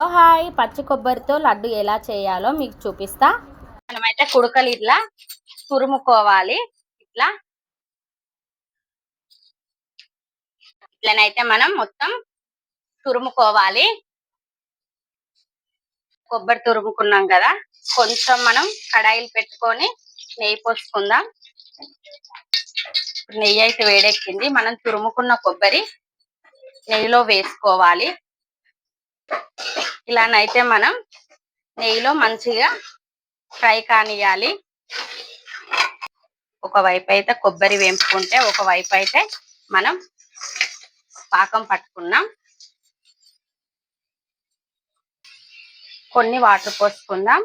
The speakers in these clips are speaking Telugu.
హాయ్. పచ్చి కొబ్బరితో లడ్డు ఎలా చేయాలో మీకు చూపిస్తా. మనమైతే కుడకలు ఇట్లా తురుముకోవాలి. ఇట్లా. ఇట్లనైతే మనం మొత్తం తురుముకోవాలి. కొబ్బరి తురుముకున్నాం కదా. కొంచెం మనం కడాయిలు పెట్టుకొని నెయ్యి పోసుకుందాం. నెయ్యి అయితే వేడెక్కింది. మనం తురుముకున్న కొబ్బరి నెయ్యిలో వేసుకోవాలి. ఇలానైతే మనం నెయ్యిలో మంచిగా ఫ్రై కానియాలి ఒకవైపు అయితే కొబ్బరి వేంపుకుంటే ఒకవైపు అయితే మనం పాకం పట్టుకున్నాం. కొన్ని వాటర్ పోసుకుందాం.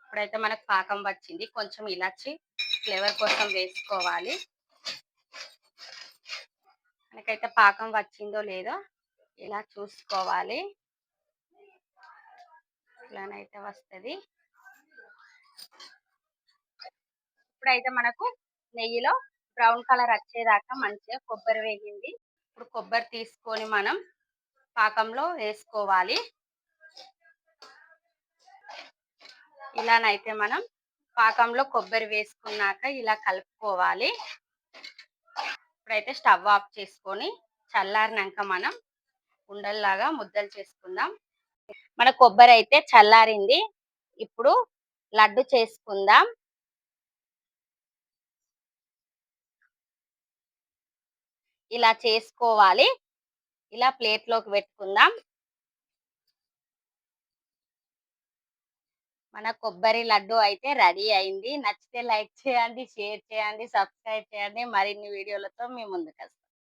ఇప్పుడైతే మనకు పాకం వచ్చింది. కొంచెం ఇలాచి ఫ్లేవర్ కోసం వేసుకోవాలి. మనకైతే పాకం వచ్చిందో లేదో ఇలా చూసుకోవాలి. ఇలానైతే వస్తుంది. ఇప్పుడైతే మనకు నెయ్యిలో బ్రౌన్ కలర్ వచ్చేదాకా మంచిగా కొబ్బరి వేగింది. ఇప్పుడు కొబ్బరి తీసుకొని మనం పాకంలో వేసుకోవాలి. ఇలానైతే మనం పాకంలో కొబ్బరి వేసుకున్నాక ఇలా కలుపుకోవాలి. ఇప్పుడైతే స్టవ్ ఆఫ్ చేసుకొని చల్లారినాక మనం ఉండల్లాగా ముద్దలు చేసుకుందాం. మన కొబ్బరి అయితే చల్లారింది. ఇప్పుడు లడ్డు చేసుకుందాం. ఇలా చేసుకోవాలి. ఇలా ప్లేట్లోకి పెట్టుకుందాం. మన కొబ్బరి లడ్డు అయితే రెడీ అయింది. నచ్చితే లైక్ చేయండి షేర్ చేయండి సబ్స్క్రైబ్ చేయండి. మరిన్ని వీడియోలతో మేము ముందుకు వస్తాం.